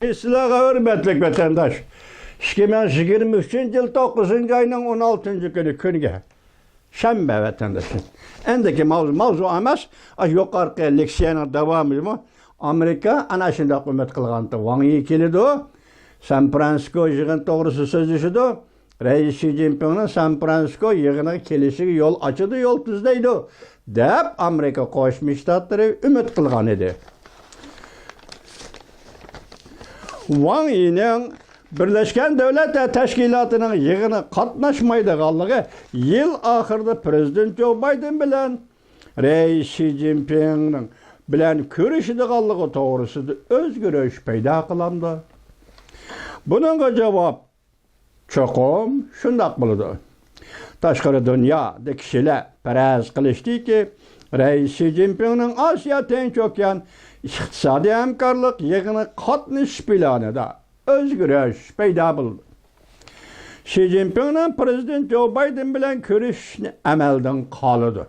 Sizlarga hürmetlik vatandaş. 2023 yıl 9. ayının 16. günü künge. Şembe vatandaşın. Endeki mavzu, mavzu emas, yukarıki leksiyana devam ediyor. Amerika ana şunda hükümet kılgantı. Wang Yi kelidi o. San Francisco yığın doğrusu sözleşidi o. Reis Xi Jinping'in San Francisco yığına kelişigi yol açıdı, yol tüzdeydi. Dep Amerika Qo'shma Shtatlari ümit qilgan edi. Van ilinin Birleşken Devletler Teşkilatı'nın yığını katlaşmaydıqanlığı yıl axırda Prezident Joe Biden bilen Reis Xi Jinping'nin bilen görüşüdüqanlığı doğrusu öz görüş peyda kılandı. Bunun cevap çoxum şundaq buludu. Taşqarı dünya de kişilə pərəz qilishdi ki, Reis Xi Jinpingning Osiyo Tinch okean iqtisodiy hamkorlik yig'ini qatnashish planida o'zgarish paydo bo'ldi. Xi Jinpingning prezident Joe Biden bilan ko'rishishni amaldan qoldi.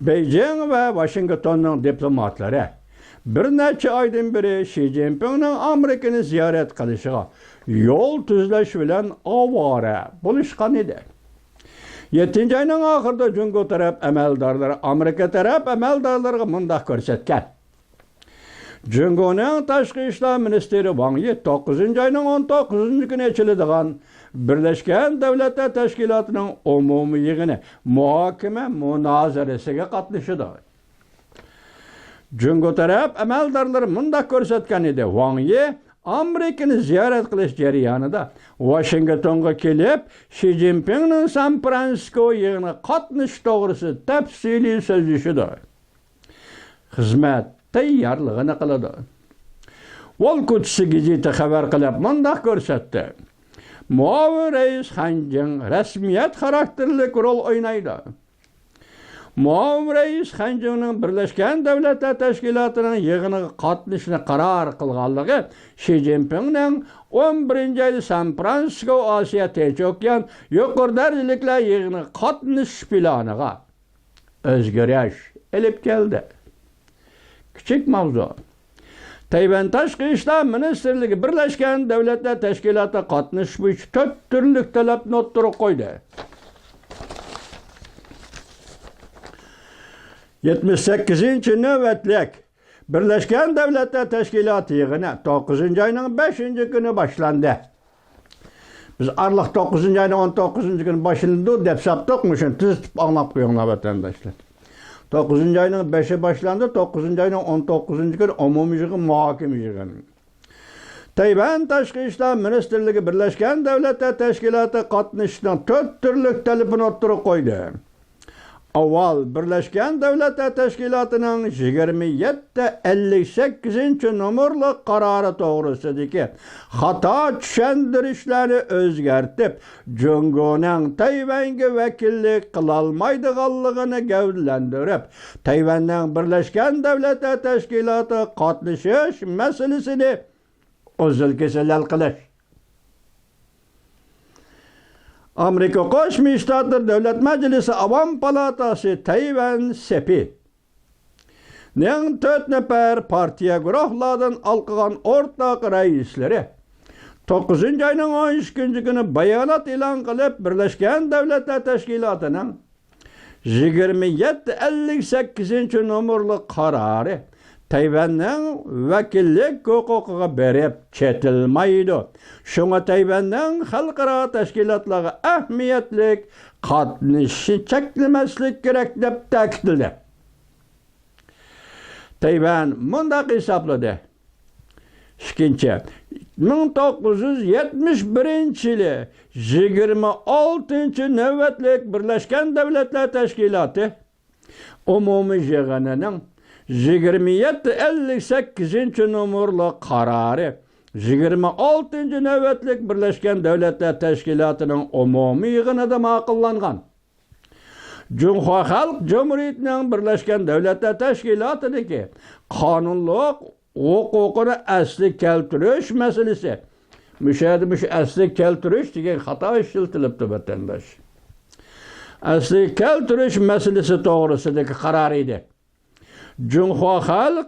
Beijing va Washingtonning diplomatlari bir necha oydan beri Xi Jinpingning Amerikani ziyorat qilishiga yo'l tuzlash bilan ovora bo'lishgan edi. 7-ci ayının axırda Cüngo tərəf əməldarlara, Amerika tərəf əməldarlara mündəq göstərkən. Cüngonun Tashqi İşlər Ministri Wang Yi 9-cu ayının 19-cu günü keçirildiğin Birleşken Devletler Təşkilatının umumi yığını muhakimə münazirəsinə qatnışıdı. Cüngo tərəf əməldarları mündəq göstərkən idi. Wang Yi американы зиярат кылыш да, Вашингтонға келіп, ши цзиньпиннин сан франциско қатныш тоғырысы тәпсілі сөзіші сөзүшүдө Қызметті ярлығыны қылады. ол күтісі кезеті қабар қылып, мұндақ көрсетті. муавы рейс Ханчың рәсміет характерлік рол ойнайды rais Xanjinning Birlashgan Davlatlar Tashkilotining yig'iniga qatnashishni qaror qilganligi Xi Jinpingning 11-yil San Fransisko Osiyo Tinch okean yuqori darajaliklar yig'iniga qatnashish planiga o'zgarish elib keldi. Kichik mavzu. Tayvan Tashqi ishlar ministrligi Birlashgan Davlatlar Tashkiloti qatnashish bo'yicha to'rt turli talabni o'ttirib qo'ydi. 78 navbatlik Birleşken Devletler Teşkilatı yığını 9. ayının 5. günü başlandı. Biz Arlıq 9. ayının 19. günü başlandı dep saptıqmışın tüz anlap qoyunlar vatandaşlar. 9. ayının 5'i başlandı, 9. ayının 19. günü umumi yığın muhakeme yığını. Tayvan Tashqi ishlar ministrligi Birlashgan Davlatlar Tashkiloti qatnashishdan to'rt turli talabini o'ttirib qo'ydi. Aval Birləşkən Dövlətlər Təşkilatının 27-58-ci nömrəli qərarı doğrusudakı xata düşəndirişləri özgərtib, Cüngünün Tayvanğa vəkillik qılalmaydığanlığını gəvdləndirib, Tayvanın Birləşkən Dövlətlər Təşkilatı qatnışış məsələsini özül kəsələl qılır. Amerika Qo'shma Shtatlar Davlat Majlisi Avam Palatasi Tayvan Sepi. Ning to'rt nafar partiya guruhlaridan alqıgan o'rtaq raislari 9 ayning 13 kuni bayonot e'lon qilib Birlashgan Davlatlar Tashkilotining 2758 nomerli qarori Tayvanning vakillik huquqiga berib chetilmaydi. Shunga Tayvanning xalqaro tashkilotlarga ahamiyatlik qatnashi cheklamaslik kerak deb ta'kidladi. Tayvan mundaq hisobladi. Ikkinchi 1971 yili 26 navbatlik Birlashgan Davlatlar Tashkiloti umumiy yig'inining 27-58-ci numurlu qərarı 26-cı növbətlik Birləşmiş Dövlətlər Təşkilatının ümumi yığınında maqullanğan. Cumhur Xalq Cumhuriyetinin Birləşmiş Dövlətlər Təşkilatıdakı qanunluq hüququnu əsli keltiriş məsələsi müşahidə müş əsli keltiriş deyilən xata işlətilibdi vətəndaş. Əsli keltiriş məsələsi doğrusudakı qərar idi. Cunhua Halk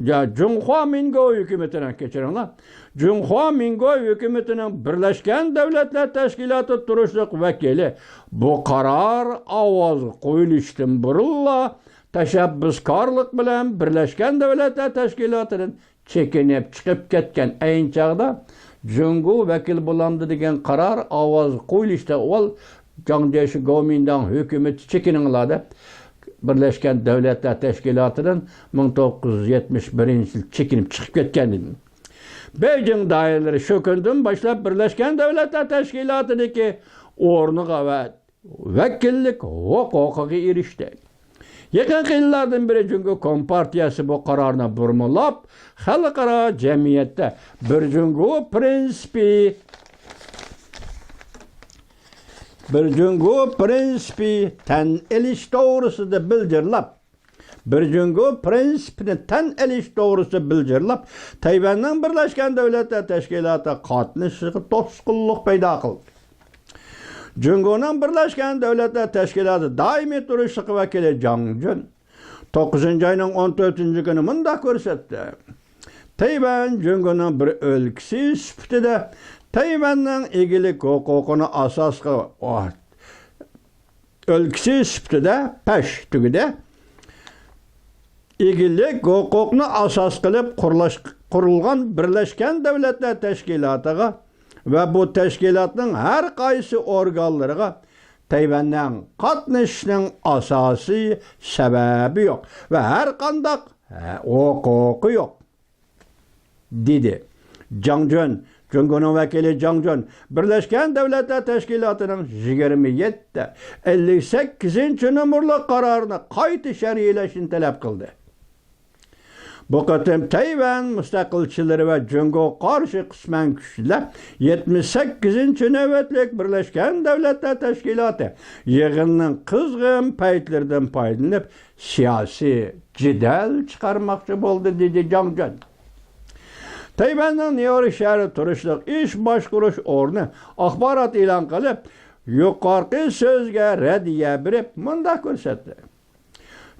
ya Cunhua Mingo hükümetinin keçirinler. Cunhua Mingo hükümetinin Birleşken Devletler Teşkilatı turuşluk vekili. Bu karar avaz koyuluştun burulla teşebbüskarlık bilen Birleşken Devletler Teşkilatı'nın çekinip çıkıp ketken ayın çağda Cungu vekil bulandı degen karar avaz koyuluşta ol Cangdeşi Gomindan hükümeti çekininlerde Birleşken Devletler Teşkilatı'nın 1971-ci il çekinip çıxıb getken idim. Beijing dairələri şökündüm, başlap Birleşken Devletler Teşkilatı'nı ki ornuğa və vəkillik hüquqı erişdi. Yakın yıllardan beri çünkü Kompartiyası bu kararına burmulab, halkara cemiyette bir çünkü prinsipi Bir cüngü prinsipi ten eliş doğrusu da bildirlap. Bir cüngü prinsipini ten eliş doğrusu bildirlap. Tayvan'dan Birleşken Devletler Teşkilatı katnışı topskulluk peyda kıldı. Cüngü'nün Birleşken Devletler Teşkilatı daimi duruşluk vekili Cang Jun, 9. ayının 14. günü mündak görsetti. Tayvan Cüngü'nün bir ülkesi süpüde Tayvan'ın egilik hukukunu asas kıl oh, өлkisi süptide peş tügüde egilik hukukunu asas kılıp kurulaş, kurulgan Birleşken Devletler Teşkilatı'na ve bu teşkilatın her kaysı organlarına Tayvan'dan katnışının asası sebebi yok ve her kandak hukuku yok dedi. Zhang Cüngünün vəkili Can Cön Birləşkən Dövlətlər Təşkilatının 27-də 58-ci nömrəli qərarını qayıtı şəriləşin tələb qıldı. Bu qatım Tayvan müstəqilçiləri və Cüngü qarşı qismən güclər 78-ci növbətlik Birləşkən Dövlətlər Təşkilatı yığının qızğın peytlərdən faydalanıb siyasi cidəl çıxarmaqçı oldu dedi Can Cön. New York şehri turistlik iş başkuruş ornu axbarat ilan qilib, yuqorqi so'zga radiya berib, mundaq ko'rsatdi.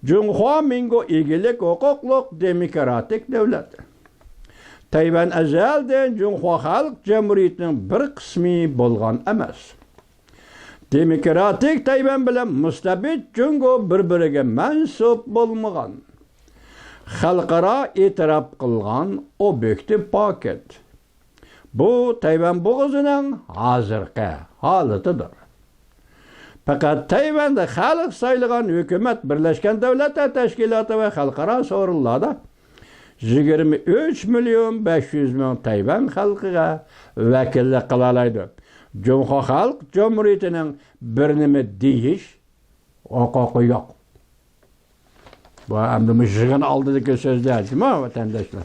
Cunhua Mingo egilik huquqliq demokratik davlat. Tayvan azaldan Cunhua Xalq Jamhuriyatining bir qismi bo'lgan emas. Demokratik Tayvan bilan mustabid Jungo bir-biriga mansub bo'lmagan. Xalqaro e'tirof qilgan obyektiv paket. Bu Tayvan bo'g'izining hozirgi holatidir. Fakat Tayvan'da xalq saylagan hükümet Birleşken Devletler Teşkilatı ve halkara sorunlarda 23 milyon 500 milyon Tayvan halkıga vekillik kılalaydı. Cumhur Halk Cumhuriyeti'nin bir nime deyiş hukuku yok. Bu hem de müşrikin aldığındaki sözler değil mi vatandaşlar?